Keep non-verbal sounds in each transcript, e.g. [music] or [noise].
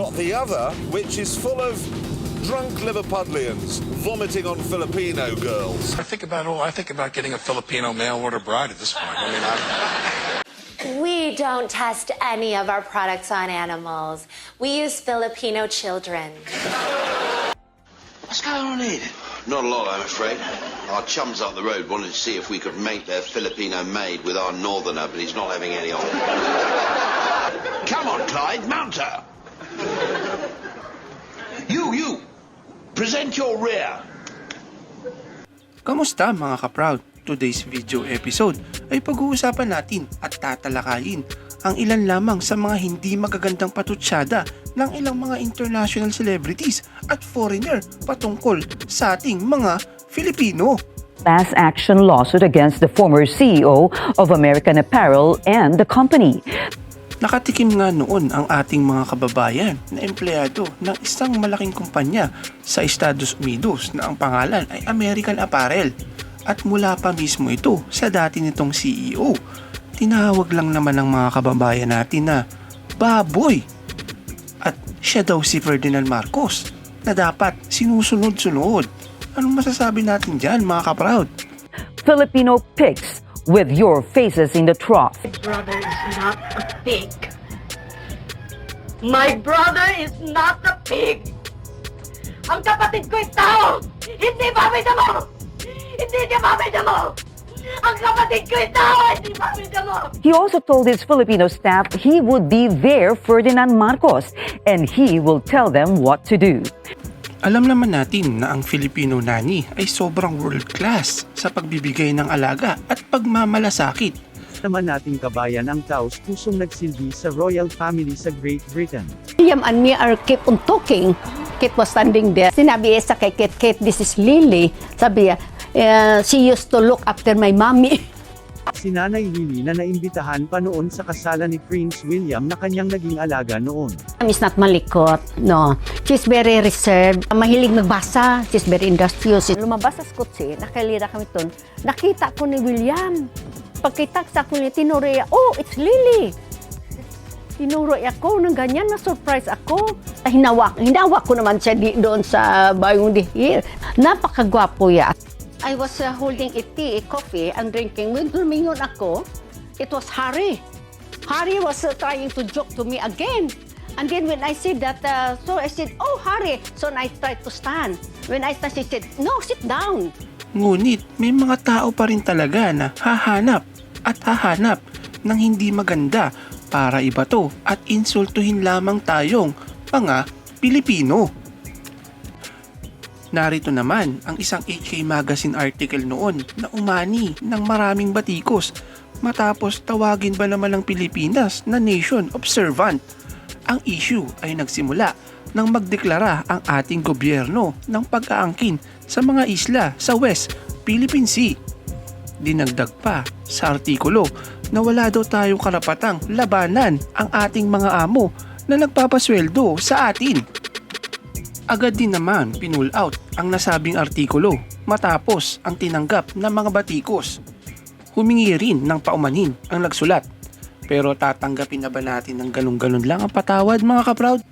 got the other, which is full of drunk Liverpudlians vomiting on Filipino girls. I think about all. I think about getting a Filipino mail order bride at this point. I mean, I, We don't test any of our products on animals. We use Filipino children. What's going on here? Not a lot, I'm afraid. Our chums up the road wanted to see if we could mate their Filipino maid with our northerner, but he's not having any on. Come on, Clyde, mount her. You, you, present your rear. Kamusta mga ka-proud? Today's video episode ay pag-uusapan natin at tatalakayin ang ilan lamang sa mga hindi magagandang patutsada ng ilang mga international celebrities at foreigner patungkol sa ating mga Filipino. class action lawsuit against the former CEO of American Apparel and the company. Nakatikim nga noon ang ating mga kababayan na empleyado ng isang malaking kumpanya sa Estados Unidos na ang pangalan ay American Apparel at mula pa mismo ito sa dati nitong CEO. Tinawag lang naman ng mga kababayan natin na baboy at siya daw si Ferdinand Marcos na dapat sinusunod-sunod. Anong masasabi natin dyan mga kaproud? Filipino pigs with your faces in the trough. My brother is not a pig. My brother is not a pig. Ang kapatid ko ay tao. Hindi babay mo. Hindi niya babay mo. Ang kapatid ko ay tao. Hindi babay mo. He also told his Filipino staff he would be their Ferdinand Marcos and he will tell them what to do. Alam naman natin na ang Filipino nani ay sobrang world class sa pagbibigay ng alaga at pagmamalasakit. naman nating kabayan ang taos pusong nagsilbi sa royal family sa Great Britain. William and me are keep on talking. Kate was standing there. Sinabi niya sa kay Kate, Kate, this is Lily. Sabi niya, "Eh, she used to look after my mommy. [laughs] Si Nanay Lily na naimbitahan pa noon sa kasalan ni Prince William na kanyang naging alaga noon. Is not malikot. No. She's very reserved. Mahilig magbasa. She's very industrious. Lumabas sa skotse, nakalira kami doon. Nakita ko ni William. Pagkita sa ko niya, tinuro niya, oh, it's Lily. Tinuro niya ako ng ganyan, na-surprise ako. Hinawak, hinawak ko naman siya di, doon sa bayong dihir. Napakagwapo ya. I was uh, holding a tea, a coffee, and drinking. When lumingon ako, it was Harry. Harry was uh, trying to joke to me again. And then when I said that, uh, so I said, oh, Harry. So I tried to stand. When I stand, she said, no, sit down. Ngunit may mga tao pa rin talaga na hahanap at hahanap ng hindi maganda para ibato at insultuhin lamang tayong mga Pilipino. Narito naman ang isang HK Magazine article noon na umani ng maraming batikos matapos tawagin ba naman ng Pilipinas na nation observant. Ang issue ay nagsimula nang magdeklara ang ating gobyerno ng pag-aangkin sa mga isla sa West Philippine Sea. Dinagdag pa sa artikulo na wala daw tayong karapatang labanan ang ating mga amo na nagpapasweldo sa atin. Agad din naman pinull out ang nasabing artikulo matapos ang tinanggap ng mga batikos. Humingi rin ng paumanhin ang nagsulat. Pero tatanggapin na ba natin ng ganun-ganun lang ang patawad mga kaproud?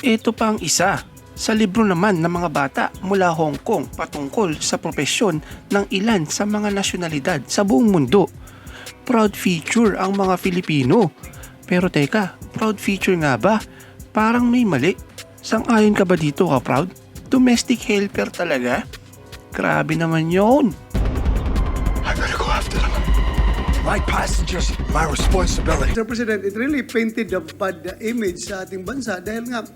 Ito pa ang isa. Sa libro naman ng mga bata mula Hong Kong patungkol sa propesyon ng ilan sa mga nasyonalidad sa buong mundo. Proud feature ang mga Filipino. Pero teka, proud feature nga ba? Parang may mali. Sang-ayon ka ba dito ka proud? Domestic helper talaga? Grabe naman yon. I gotta go after them. My passengers, my responsibility. Mr. President, it really painted a bad image sa ating bansa dahil nga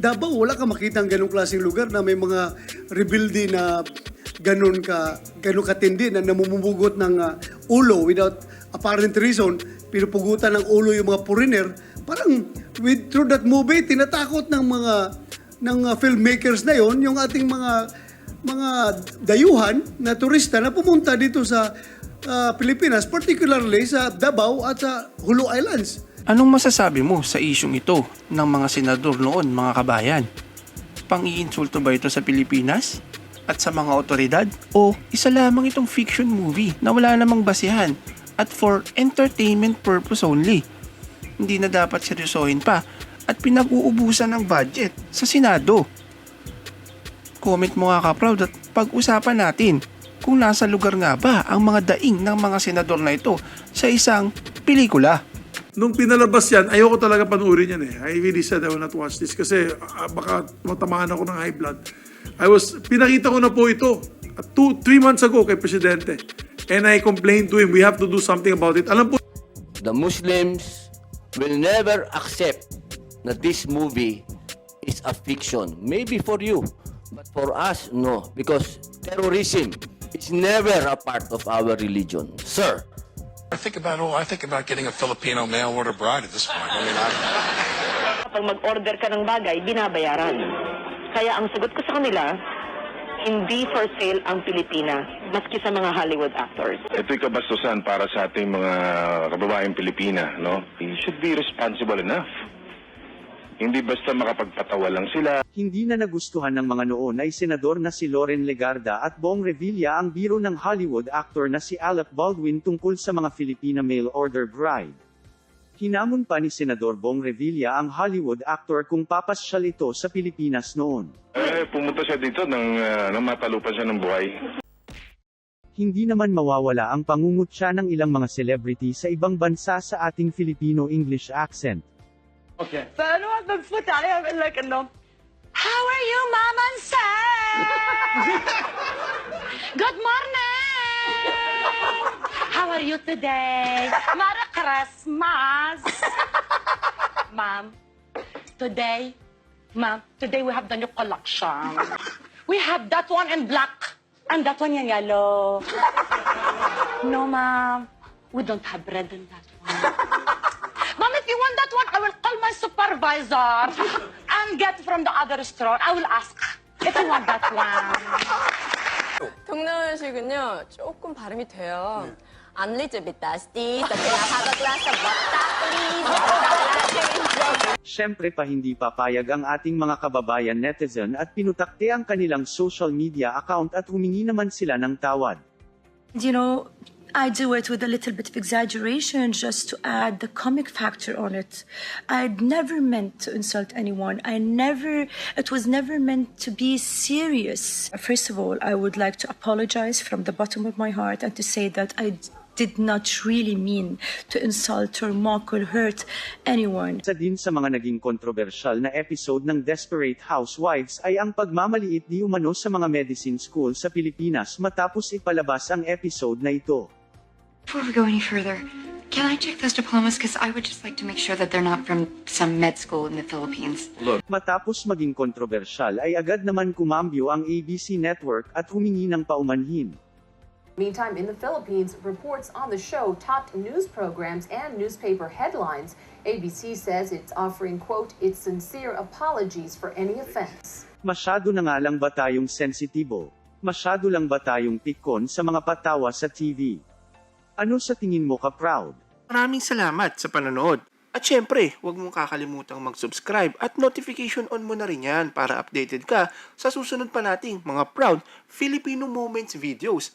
Davao, wala ka makita ang ganong klaseng lugar na may mga rebuildi na ganon ka, ganon katindi na namumubugot ng uh, ulo without apparent reason, pinupugutan ng ulo yung mga foreigner. Parang with, through that movie, tinatakot ng mga ng uh, filmmakers na yon yung ating mga mga dayuhan na turista na pumunta dito sa uh, Pilipinas, particularly sa Davao at sa Hulu Islands. Anong masasabi mo sa isyong ito ng mga senador noon mga kabayan? Pang-iinsulto ba ito sa Pilipinas? At sa mga otoridad? O isa lamang itong fiction movie na wala namang basihan at for entertainment purpose only? Hindi na dapat seryosohin pa at pinag-uubusan ng budget sa Senado. Comment mo nga ka-proud at pag-usapan natin kung nasa lugar nga ba ang mga daing ng mga senador na ito sa isang pelikula. Nung pinalabas yan, ayoko talaga panoorin yan eh. I really said I will not watch this kasi ah, baka matamaan ako ng high blood. I was, pinakita ko na po ito uh, two, three months ago kay Presidente. And I complained to him, we have to do something about it. Alam po The Muslims will never accept that this movie is a fiction. Maybe for you, but for us, no. Because terrorism is never a part of our religion. Sir, I think about oh, I think about getting a Filipino mail order bride at this point. I mean, I, Kapag mag-order ka ng bagay, binabayaran. Kaya ang sagot ko sa kanila, hindi for sale ang Pilipina, maski sa mga Hollywood actors. ito'y kabastusan para sa ating mga kababaeng Pilipina, no? You should be responsible enough. Hindi basta makapagpatawa lang sila. Hindi na nagustuhan ng mga noon ay senador na si Loren Legarda at Bong Revilla ang biro ng Hollywood actor na si Alec Baldwin tungkol sa mga Filipina mail order bride. Hinamon pa ni Senador Bong Revilla ang Hollywood actor kung papasyal ito sa Pilipinas noon. Eh, pumunta siya dito nang, uh, nang matalupan siya ng buhay. Hindi naman mawawala ang pangungutya ng ilang mga celebrity sa ibang bansa sa ating Filipino-English accent. Paano at mag-foot tayo? I'm like, ano? How are you, Mom and Sam? Good morning! How are you today? Merry Christmas! [laughs] Ma'am, today, ma'am, today we have the new collection. We have that one in black and that one in yellow. No, ma'am, we don't have red in that one. Mom, if you want that one, I will call my supervisor and get from the other store. I will ask if you want that one. [laughs] 동남아식은요 조금 발음이 돼요. I'm little bit dusty, but can I have a glass of water, please? Siyempre pa hindi papayag ang ating mga kababayan netizen at pinutakte ang kanilang social media account at humingi naman sila ng tawad. You know, I do it with a little bit of exaggeration just to add the comic factor on it. I'd never meant to insult anyone. I never, it was never meant to be serious. First of all, I would like to apologize from the bottom of my heart and to say that I did not really mean to insult or mock or hurt anyone. Isa din sa mga naging kontrobersyal na episode ng Desperate Housewives ay ang pagmamaliit di umano sa mga medicine school sa Pilipinas matapos ipalabas ang episode na ito. Before we go any further, can I check those diplomas? Because I would just like to make sure that they're not from some med school in the Philippines. Matapos maging kontrobersyal ay agad naman kumambyo ang ABC Network at humingi ng paumanhin. Meantime, in the Philippines, reports on the show topped news programs and newspaper headlines. ABC says it's offering, quote, its sincere apologies for any offense. Masyado na nga lang ba tayong sensitibo? Masyado lang ba tayong pikon sa mga patawa sa TV? Ano sa tingin mo ka proud? Maraming salamat sa panonood. At syempre, huwag mong kakalimutang mag-subscribe at notification on mo na rin yan para updated ka sa susunod pa nating mga proud Filipino Moments videos.